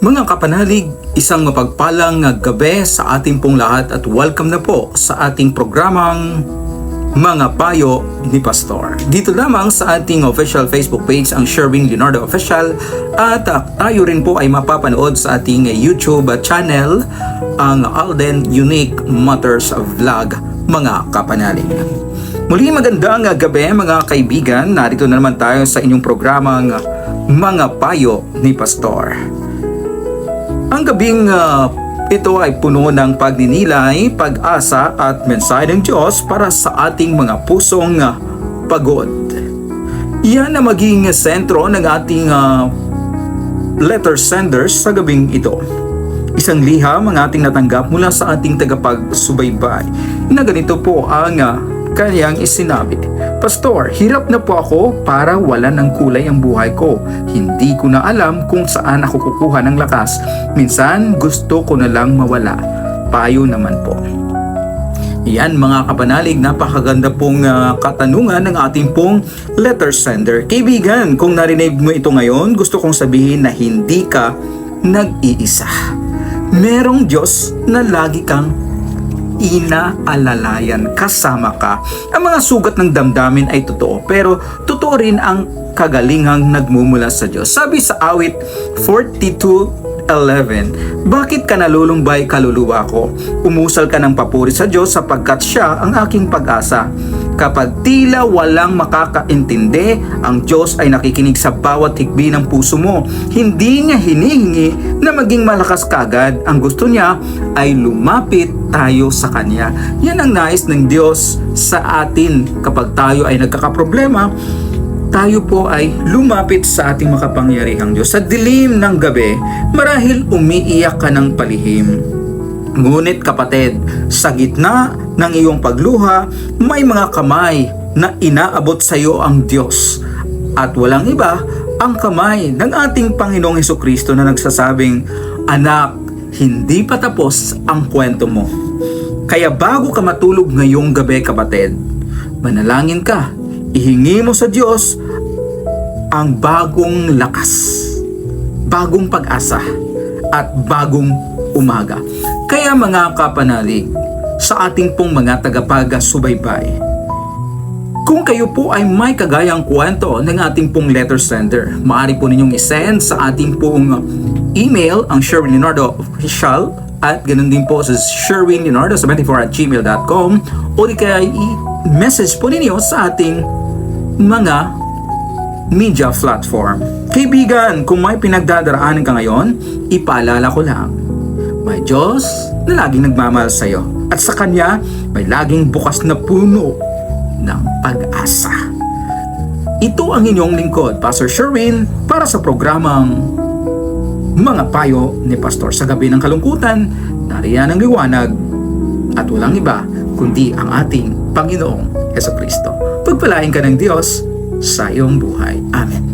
Mga kapanalig, isang mapagpalang gabi sa ating pong lahat at welcome na po sa ating programang Mga Payo ni Pastor. Dito lamang sa ating official Facebook page ang Sherwin Leonardo Official at uh, tayo rin po ay mapapanood sa ating YouTube channel ang Alden Unique Matters Vlog mga kapanalig. Muli magandang gabi mga kaibigan, narito na naman tayo sa inyong programang Mga Payo ni Pastor. Ang gabing ah, ito ay puno ng pagninilay, pag-asa at mensahe ng Diyos para sa ating mga pusong ah, pagod. Yan ang maging sentro ng ating ah, letter senders sa gabing ito. Isang liham ang ating natanggap mula sa ating tagapagsubaybay na ganito po ang ah, kanyang isinabi. Pastor, hirap na po ako para wala ng kulay ang buhay ko. Hindi ko na alam kung saan ako kukuha ng lakas. Minsan gusto ko na lang mawala. Payo naman po. Yan mga kapanalig, napakaganda pong ah, katanungan ng ating pong letter sender. Kaibigan, kung narinig mo ito ngayon, gusto kong sabihin na hindi ka nag-iisa. Merong Diyos na lagi kang inaalalayan kasama ka. Ang mga sugat ng damdamin ay totoo, pero totoo rin ang kagalingang nagmumula sa Diyos. Sabi sa awit 42:11, Bakit ka nalulumbay kaluluwa ko? Umusal ka ng papuri sa Diyos sapagkat siya ang aking pag-asa. Kapag tila walang makakaintindi, ang Diyos ay nakikinig sa bawat hikbi ng puso mo. Hindi niya hinihingi na maging malakas kagad. Ang gusto niya ay lumapit tayo sa Kanya. Yan ang nais ng Diyos sa atin kapag tayo ay nagkakaproblema tayo po ay lumapit sa ating makapangyarihang Diyos. Sa dilim ng gabi, marahil umiiyak ka ng palihim. Ngunit kapatid, sa gitna ng iyong pagluha, may mga kamay na inaabot sa iyo ang Diyos. At walang iba, ang kamay ng ating Panginoong Heso Kristo na nagsasabing, Anak, hindi pa tapos ang kwento mo. Kaya bago ka matulog ngayong gabi kapatid, manalangin ka, ihingi mo sa Diyos ang bagong lakas, bagong pag-asa, at bagong umaga. Kaya mga kapanalig, sa ating pong mga tagapag-subaybay, kung kayo po ay may kagayang kwento ng ating pong letter sender, maaari po ninyong isend sa ating pong email ang Sherwin Leonardo Official at ganun din po sa Sherwin Leonardo 74 at gmail.com o di kaya i-message po ninyo sa ating mga media platform. Kaibigan, kung may pinagdadaraanan ka ngayon, ipaalala ko lang. May Diyos na laging nagmamahal sa iyo at sa Kanya may laging bukas na puno ng pag-asa. Ito ang inyong lingkod, Pastor Sherwin, para sa programang Mga Payo ni Pastor sa gabi ng kalungkutan, nariyan ang liwanag at walang iba kundi ang ating Panginoong Heso Kristo. Pagpalain ka ng Diyos sa iyong buhay. Amen.